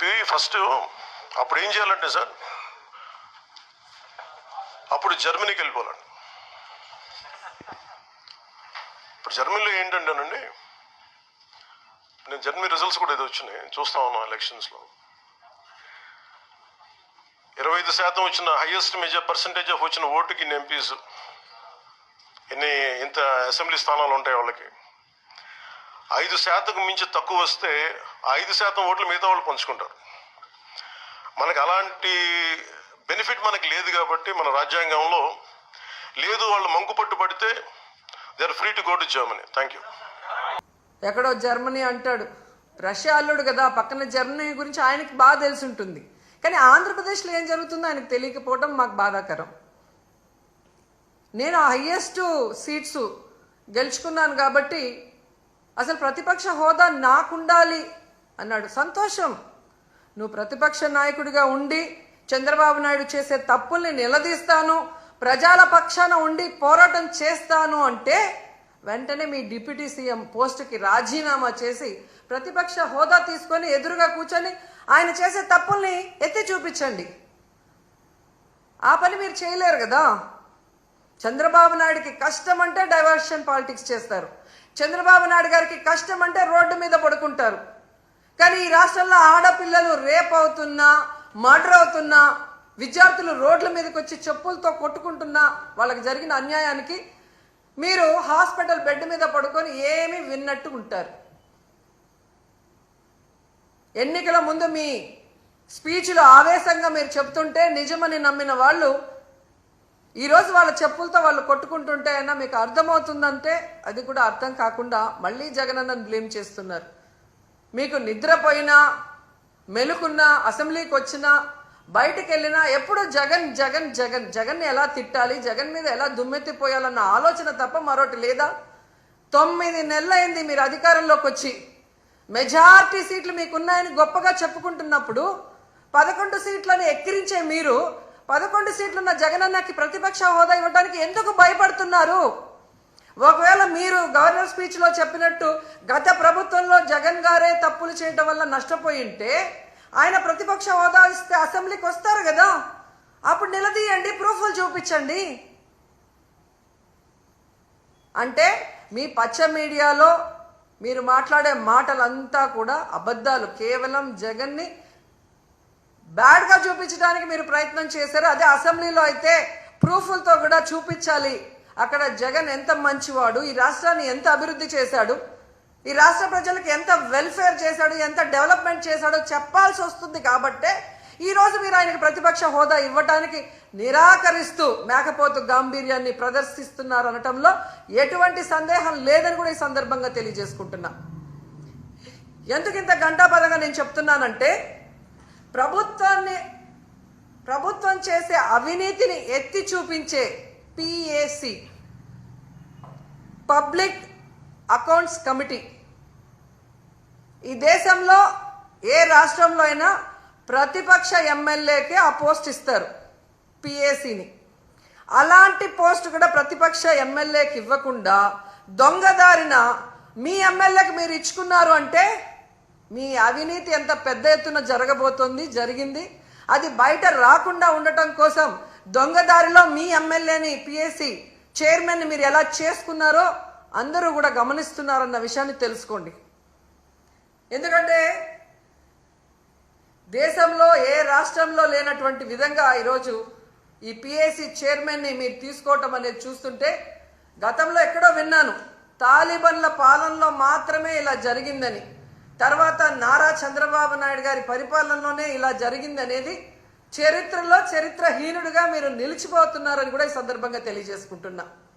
PV first. అప్పుడు ఏం చేయాలంటే సార్? అప్పుడు జర్మనీకి వెళ్ళిపోవాలండి. ఇప్పుడు జర్మనీలో ఏంటంటేనండి నేను జర్మనీ రిజల్ట్స్ కూడా ఏదో వచ్చినాయి. చూస్తా ఉన్నాను ఎలక్షన్స్లో ఇరవై ఐదు శాతం వచ్చిన హైయెస్ట్ మెజర్ పర్సంటేజ్ ఆఫ్ వచ్చిన ఓటుకి ఇన్ని ఎంపీస్. ఎన్ని ఇంత అసెంబ్లీ స్థానాలు ఉంటాయి వాళ్ళకి. ఐదు శాతం మించి తక్కువ వస్తే ఐదు శాతం ఓట్లు మిగతా వాళ్ళు పంచుకుంటారు. మనకు అలాంటి బెనిఫిట్ మనకి లేదు కాబట్టి మన రాజ్యాంగంలో లేదు వాళ్ళు మంకు పట్టు పడితే they are free to go to Germany. Thank you. ఎక్కడో జర్మనీ అంటాడు రష్యా అల్లుడు కదా పక్కన జర్మనీ గురించి ఆయనకి బాగా తెలిసి ఉంటుంది. కానీ ఆంధ్రప్రదేశ్లో ఏం జరుగుతుందో ఆయనకు తెలియకపోవడం మాకు బాధాకరం. నేను హయ్యెస్ట్ సీట్స్ గెలుచుకున్నాను కాబట్టి అసలు ప్రతిపక్ష హోదా నాకుండాలి అన్నాడు. సంతోషం. నువ్వు ప్రతిపక్ష నాయకుడిగా ఉండి చంద్రబాబు నాయుడు చేసే తప్పుల్ని నిలదీస్తాను ప్రజల పక్షాన ఉండి పోరాటం చేస్తాను అంటే వెంటనే మీ డిప్యూటీ సీఎం పోస్టుకి రాజీనామా చేసి ప్రతిపక్ష హోదా తీసుకొని ఎదురుగా కూర్చొని ఆయన చేసే తప్పుల్ని ఎత్తి చూపించండి. ఆ పని మీరు చేయలేరు కదా. చంద్రబాబు నాయుడికి కష్టం అంటే డైవర్షన్ పాలిటిక్స్ చేస్తారు. చంద్రబాబు నాయుడు గారికి కష్టం అంటే రోడ్డు మీద పడుకుంటారు. కానీ ఈ రాష్ట్రంలో ఆడపిల్లలు రేప్ అవుతున్నా మర్డర్ అవుతున్నా విద్యార్థులు రోడ్ల మీదకి వచ్చి చెప్పులతో కొట్టుకుంటున్నా వాళ్ళకి జరిగిన అన్యాయానికి మీరు హాస్పిటల్ బెడ్ మీద పడుకొని ఏమీ విన్నట్టు ఉంటారు. ఎన్నికల ముందు మీ స్పీచ్లో ఆవేశంగా మీరు చెప్తుంటే నిజమని నమ్మిన వాళ్ళు ఈరోజు వాళ్ళ చెప్పులతో వాళ్ళు కొట్టుకుంటుంటే అయినా మీకు అర్థమవుతుందంటే అది కూడా అర్థం కాకుండా మళ్ళీ జగనన్నను బ్లేమ్ చేస్తున్నారు. మీకు నిద్రపోయినా మెలుకున్నా అసెంబ్లీకి వచ్చినా బయటికి వెళ్ళినా ఎప్పుడు జగన్ జగన్ జగన్ జగన్ని ఎలా తిట్టాలి జగన్ మీద ఎలా దుమ్మెత్తిపోయాలన్న ఆలోచన తప్ప మరొకటి లేదా? తొమ్మిది నెలలైంది మీరు అధికారంలోకి వచ్చి. మెజార్టీ సీట్లు మీకున్నాయని గొప్పగా చెప్పుకుంటున్నప్పుడు పదకొండు సీట్లను ఎక్కిరించే మీరు పదకొండు సీట్లున్న జగనన్నకి ప్రతిపక్ష హోదా ఇవ్వడానికి ఎందుకు భయపడుతున్నారు? ఒకవేళ మీరు గవర్నర్ స్పీచ్లో చెప్పినట్టు గత ప్రభుత్వంలో జగన్ గారే తప్పులు చేయడం వల్ల నష్టపోయి ఉంటే ఆయన ప్రతిపక్ష హోదా ఇస్తే అసెంబ్లీకి వస్తారు కదా? అప్పుడు నిలదీయండి ప్రూఫ్లు చూపించండి. అంటే మీ పచ్చ మీడియాలో మీరు మాట్లాడే మాటలంతా కూడా అబద్ధాలు. కేవలం జగన్ని బ్యాడ్గా చూపించడానికి మీరు ప్రయత్నం చేశారు. అదే అసెంబ్లీలో అయితే ప్రూఫ్లతో కూడా చూపించాలి. అక్కడ జగన్ ఎంత మంచివాడు ఈ రాష్ట్రాన్ని ఎంత అభివృద్ధి చేశాడు ఈ రాష్ట్ర ప్రజలకు ఎంత వెల్ఫేర్ చేశాడు ఎంత డెవలప్మెంట్ చేశాడో చెప్పాల్సి వస్తుంది కాబట్టే ఈ రోజు మీరు ఆయనకి ప్రతిపక్ష హోదా ఇవ్వటానికి నిరాకరిస్తూ మేకపోతు గాంభీర్యాన్ని ప్రదర్శిస్తున్నారు అనటంలో ఎటువంటి సందేహం లేదని కూడా ఈ సందర్భంగా తెలియజేసుకుంటున్నా. ఎందుకు ఇంత గంటాపదంగా నేను చెప్తున్నానంటే ప్రభుత్వాన్ని ప్రభుత్వం చేసే అవినీతిని ఎత్తి చూపించే పిఏసి పబ్లిక్ అకౌంట్స్ కమిటీ. ఈ దేశంలో ఏ రాష్ట్రంలో అయినా ప్రతిపక్ష ఎమ్మెల్యేకి ఆ పోస్ట్ ఇస్తారు పిఏసిని అలాంటి పోస్ట్ కూడా ప్రతిపక్ష ఎమ్మెల్యేకి ఇవ్వకుండా దొంగదారిన మీ ఎమ్మెల్యేకి మీరు ఇచ్చుకున్నారు అంటే మీ అవినీతి ఎంత పెద్ద ఎత్తున జరగబోతోంది జరిగింది? అది బయట రాకుండా ఉండటం కోసం దొంగదారిలో మీ ఎమ్మెల్యేని పిఎస్సి చైర్మన్ మీరు ఎలా చేసుకున్నారో అందరూ కూడా గమనిస్తున్నారన్న విషయాన్ని తెలుసుకోండి. ఎందుకంటే దేశంలో ఏ రాష్ట్రంలో లేనటువంటి విధంగా ఈరోజు ఈ పిఏసి చైర్మన్ని మీరు తీసుకోవటం అనేది చూస్తుంటే గతంలో ఎక్కడో విన్నాను తాలిబన్ల పాలనలో మాత్రమే ఇలా జరిగిందని. తర్వాత నారా చంద్రబాబు నాయుడు గారి పరిపాలనలోనే ఇలా జరిగింది అనేది చరిత్రలో చరిత్రహీనుడుగా మీరు నిలిచిపోతున్నారని కూడా ఈ సందర్భంగా తెలియజేసుకుంటున్నా.